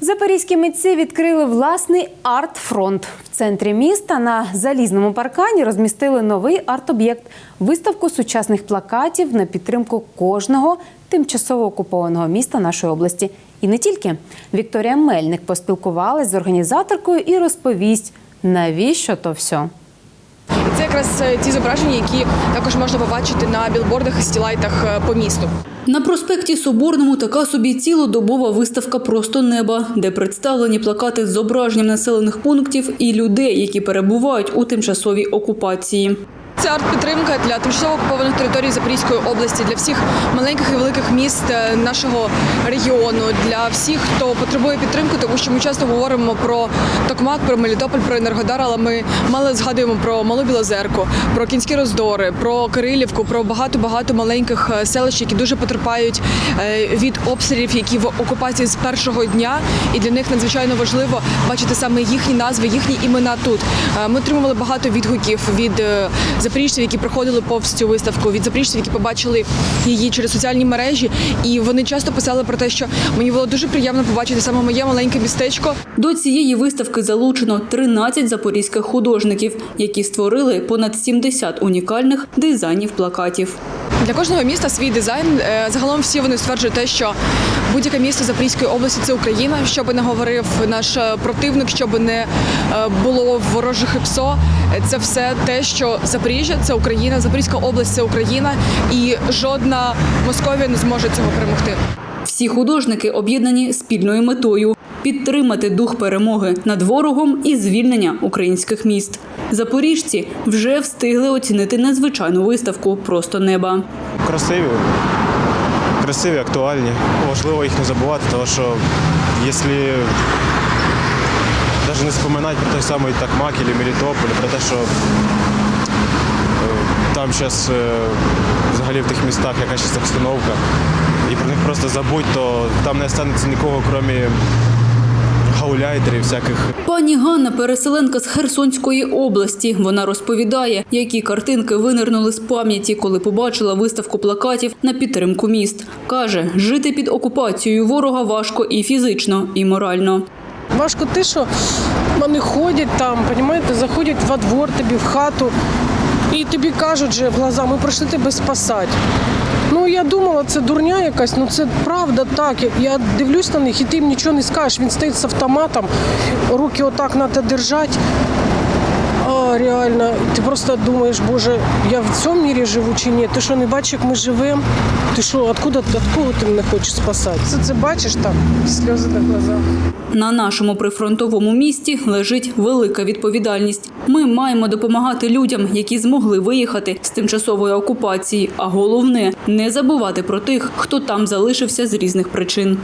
Запорізькі митці відкрили власний арт-фронт. В центрі міста на залізному паркані розмістили новий арт-об'єкт виставку сучасних плакатів на підтримку кожного тимчасово окупованого міста нашої області. І не тільки Вікторія Мельник поспілкувалась з організаторкою і розповість, навіщо то все. Якраз е, ті зображення, які також можна побачити на білбордах і стілайтах е, по місту. На проспекті Соборному така собі цілодобова виставка Просто неба, де представлені плакати з зображенням населених пунктів і людей, які перебувають у тимчасовій окупації. Це арт-підтримка для тимчасово окупованих територій Запорізької області, для всіх маленьких і великих міст е, нашого регіону, для всіх, хто потребує підтримки, тому що ми часто говоримо про Токмак, про Мелітополь, про Енергодар, але ми мало згадуємо про Малу Білозерку, про Кінські роздори, про Кирилівку, про багато багато маленьких е, селищ, які дуже потерпають е, від обстрілів, які в окупації з першого дня, і для них надзвичайно важливо бачити саме їхні назви, їхні імена тут. Ми отримували багато відгуків від е, запоріжців, які проходили повз цю виставку, від запоріжців, які побачили її через соціальні мережі, і вони часто писали про те, що мені було дуже приємно побачити саме моє маленьке містечко. До цієї виставки залучено 13 запорізьких художників, які створили понад 70 унікальних дизайнів плакатів. Для кожного міста свій дизайн. Е, Загалом всі вони стверджують те, що будь-яке місто Запорізької області це Україна. Що би не говорив наш е, противник, що би не е, було ворожих і Це все те, що Запоріжжя це Україна, Запорізька область це Україна, і жодна Московія не зможе цього перемогти. Всі художники об'єднані спільною метою підтримати дух перемоги над ворогом і звільнення українських міст. Запоріжці вже встигли оцінити незвичайну виставку Просто неба. красиві, красиві, актуальні. Важливо їх не забувати, тому що якщо навіть не споминати про той самий Такмак або Мелітополь, про те, що е, там зараз взагалі в тих містах яка зараз обстановка, і про них просто забудь, то там не останеться нікого, крім гауляйтерів, всяких Пані Ганна переселенка з Херсонської області. Вона розповідає, які картинки винирнули з пам'яті, коли побачила виставку плакатів на підтримку міст. Каже, жити під окупацією ворога важко і фізично, і морально. Важко те, що вони ходять там, розумієте, заходять во двор тобі в хату, і тобі кажуть же в глаза, ми прийшли тебе спасати. Ну я думала, це дурня якась, ну це правда так. Я- дивлюсь на них, і ти їм нічого не скажеш. Він стоїть з автоматом, руки отак треба держати. Реально, ти просто думаєш, боже, я в цьому мірі живу чи ні? Ти що не бачиш, як ми живемо? Ти що, откуда, от кого ти мене хочеш спасати? Це це бачиш там, сльози на глазах. На нашому прифронтовому місті лежить велика відповідальність. Ми маємо допомагати людям, які змогли виїхати з тимчасової окупації. А головне не забувати про тих, хто там залишився з різних причин.